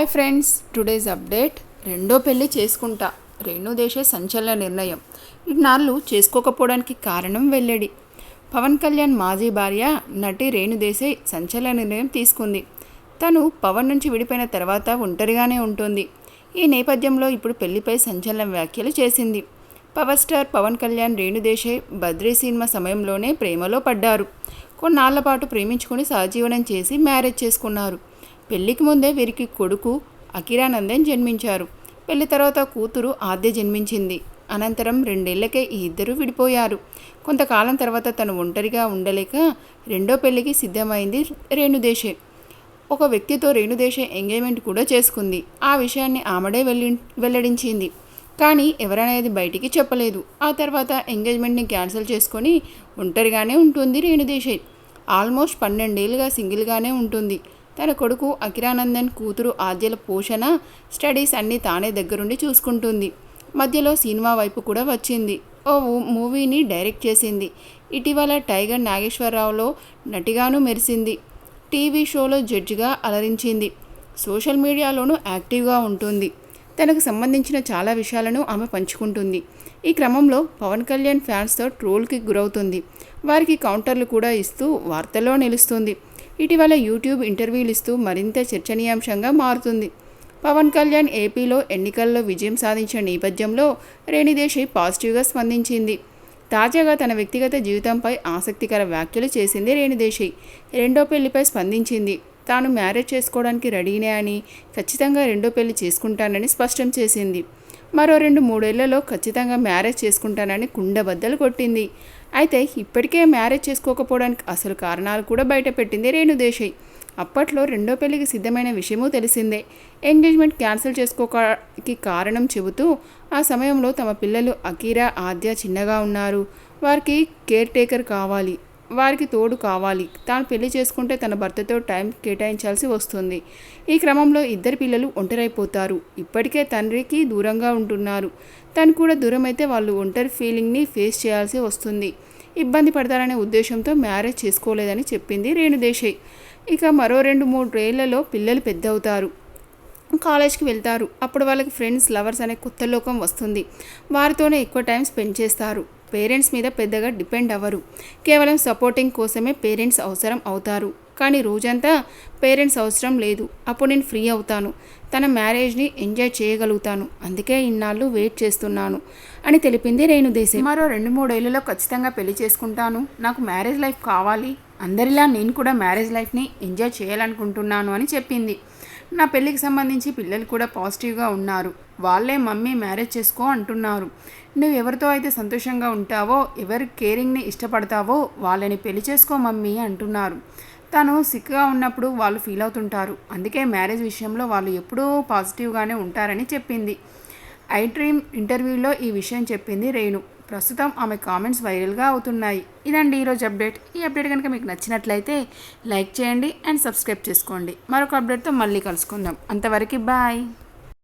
Hi friends today's update. రెండో పెళ్ళి చేసుకుంటా. రేణుదేశే సంచలన నిర్ణయం. ఇన్నాళ్ళు చేసుకోకపోవడానికి కారణం వెల్లడి. పవన్ కళ్యాణ్ మాజీ భార్య నటి రేణుదేశాయ్ సంచలన నిర్ణయం తీసుకుంది. తను పవన్ నుంచి విడిపోయిన తర్వాత ఒంటరిగానే ఉంటుంది. ఈ నేపథ్యంలో ఇప్పుడు పెళ్ళిపై సంచలన వ్యాఖ్యలు చేసింది. Power star Pawan Kalyan Renu Desai Badri cinema సమయంలోనే ప్రేమలో పడ్డారు. కొన్నాళ్ళ పాటు ప్రేమించుకుని సహజీవనం చేసి మ్యారేజ్ చేసుకున్నారు. పెళ్ళికి ముందే వీరికి కొడుకు అకిరానందన్ జన్మించారు. పెళ్ళి తర్వాత కూతురు ఆద్య జన్మించింది. అనంతరం రెండేళ్ళకే ఈ ఇద్దరు విడిపోయారు. కొంతకాలం తర్వాత తను ఒంటరిగా ఉండలేక రెండో పెళ్ళికి సిద్ధమైంది రేణుదేశే. ఒక వ్యక్తితో రేణుదేశే ఎంగేజ్మెంట్ కూడా చేసుకుంది. ఆ విషయాన్ని ఆమెడే వెళ్ళి వెల్లడించింది. కానీ ఎవరనేది బయటికి చెప్పలేదు. ఆ తర్వాత ఎంగేజ్మెంట్ని క్యాన్సిల్ చేసుకొని ఒంటరిగానే ఉంటుంది రేణుదేశే. ఆల్మోస్ట్ పన్నెండేళ్ళుగా సింగిల్గానే ఉంటుంది. తన కొడుకు అకిరానందన్ కూతురు ఆద్యల పోషణ స్టడీస్ అన్నీ తానే దగ్గరుండి చూసుకుంటుంది. మధ్యలో సినిమా వైపు కూడా వచ్చింది. ఓ మూవీని డైరెక్ట్ చేసింది. ఇటీవల టైగర్ నాగేశ్వరరావులో నటిగాను మెరిసింది. టీవీ షోలో జడ్జిగా అలరించింది. సోషల్ మీడియాలోనూ యాక్టివ్గా ఉంటుంది. తనకు సంబంధించిన చాలా విషయాలను ఆమె పంచుకుంటుంది. ఈ క్రమంలో పవన్ కళ్యాణ్ ఫ్యాన్స్తో ట్రోల్కి గురవుతుంది. వారికి కౌంటర్లు కూడా ఇస్తూ వార్తల్లో నిలుస్తుంది. ఇటీవల యూట్యూబ్ ఇంటర్వ్యూలు ఇస్తూ మరింత చర్చనీయాంశంగా మారుతుంది. పవన్ కళ్యాణ్ ఏపీలో ఎన్నికల్లో విజయం సాధించిన నేపథ్యంలో రేణిదేశై పాజిటివ్గా స్పందించింది. తాజాగా తన వ్యక్తిగత జీవితంపై ఆసక్తికర వ్యాఖ్యలు చేసింది రేణిదేశై రెండో పెళ్ళిపై స్పందించింది. తాను మ్యారేజ్ చేసుకోవడానికి రెడీనే అని ఖచ్చితంగా రెండో పెళ్ళి చేసుకుంటానని స్పష్టం చేసింది. మరో రెండు మూడేళ్ళలో ఖచ్చితంగా మ్యారేజ్ చేసుకుంటానని కుండబద్దలు కొట్టింది. అయితే ఇప్పటికే మ్యారేజ్ చేసుకోకపోవడానికి అసలు కారణాలు కూడా బయటపెట్టింది రేణుదేశాయ్ అప్పట్లో రెండో పెళ్ళికి సిద్ధమైన విషయమూ తెలిసిందే. ఎంగేజ్మెంట్ క్యాన్సిల్ చేసుకోవడానికి కారణం చెబుతూ ఆ సమయంలో తమ పిల్లలు అకీరా ఆద్య చిన్నగా ఉన్నారు. వారికి కేర్ టేకర్ కావాలి. వారికి తోడు కావాలి. తాను పెళ్ళి చేసుకుంటే తన భర్తతో టైం కేటాయించాల్సి వస్తుంది. ఈ క్రమంలో ఇద్దరు పిల్లలు ఒంటరైపోతారు. ఇప్పటికే తండ్రికి దూరంగా ఉంటున్నారు. తను కూడా దూరం అయితే వాళ్ళు ఒంటరి ఫీలింగ్ని ఫేస్ చేయాల్సి వస్తుంది. ఇబ్బంది పడతారనే ఉద్దేశంతో మ్యారేజ్ చేసుకోలేదని చెప్పింది రేణుదేశాయ్. ఇక మరో రెండు మూడు రేళ్ళలో పిల్లలు పెద్ద అవుతారు కాలేజ్కి వెళ్తారు. అప్పుడు వాళ్ళకి ఫ్రెండ్స్ లవర్స్ అనే కొత్త లోకం వస్తుంది. వారితోనే ఎక్కువ టైం స్పెండ్ చేస్తారు. పేరెంట్స్ మీద పెద్దగా డిపెండ్ అవ్వరు. కేవలం సపోర్టింగ్ కోసమే పేరెంట్స్ అవసరం అవుతారు. కానీ రోజంతా పేరెంట్స్ అవసరం లేదు. అప్పుడు నేను ఫ్రీ అవుతాను. తన మ్యారేజ్ని ఎంజాయ్ చేయగలుగుతాను. అందుకే ఇన్నాళ్ళు వెయిట్ చేస్తున్నాను అని తెలిపింది రేణుదేశి. మరో రెండు మూడేళ్ళలో ఖచ్చితంగా పెళ్ళి చేసుకుంటాను. నాకు మ్యారేజ్ లైఫ్ కావాలి. అందరిలా నేను కూడా మ్యారేజ్ లైఫ్ని ఎంజాయ్ చేయాలనుకుంటున్నాను అని చెప్పింది. నా పెళ్ళికి సంబంధించి పిల్లలు కూడా పాజిటివ్గా ఉన్నారు. వాళ్ళే మమ్మీ మ్యారేజ్ చేసుకో అంటున్నారు. నువ్వు ఎవరితో అయితే సంతోషంగా ఉంటావో ఎవరి కేరింగ్ని ఇష్టపడతావో వాళ్ళని పెళ్ళి చేసుకో మమ్మీ అంటున్నారు. తను సిక్గా ఉన్నప్పుడు వాళ్ళు ఫీల్ అవుతుంటారు. అందుకే మ్యారేజ్ విషయంలో వాళ్ళు ఎప్పుడూ పాజిటివ్గానే ఉంటారని చెప్పింది. ఐ డ్రీమ్ ఇంటర్వ్యూలో ఈ విషయం చెప్పింది రేణు. ప్రస్తుతం ఆమె కామెంట్స్ వైరల్గా అవుతున్నాయి. ఇదండి ఈరోజు అప్డేట్. ఈ అప్డేట్ కనుక మీకు నచ్చినట్లయితే లైక్ చేయండి అండ్ సబ్స్క్రైబ్ చేసుకోండి. మరొక అప్డేట్తో మళ్ళీ కలుసుకుందాం. అంతవరకు బాయ్.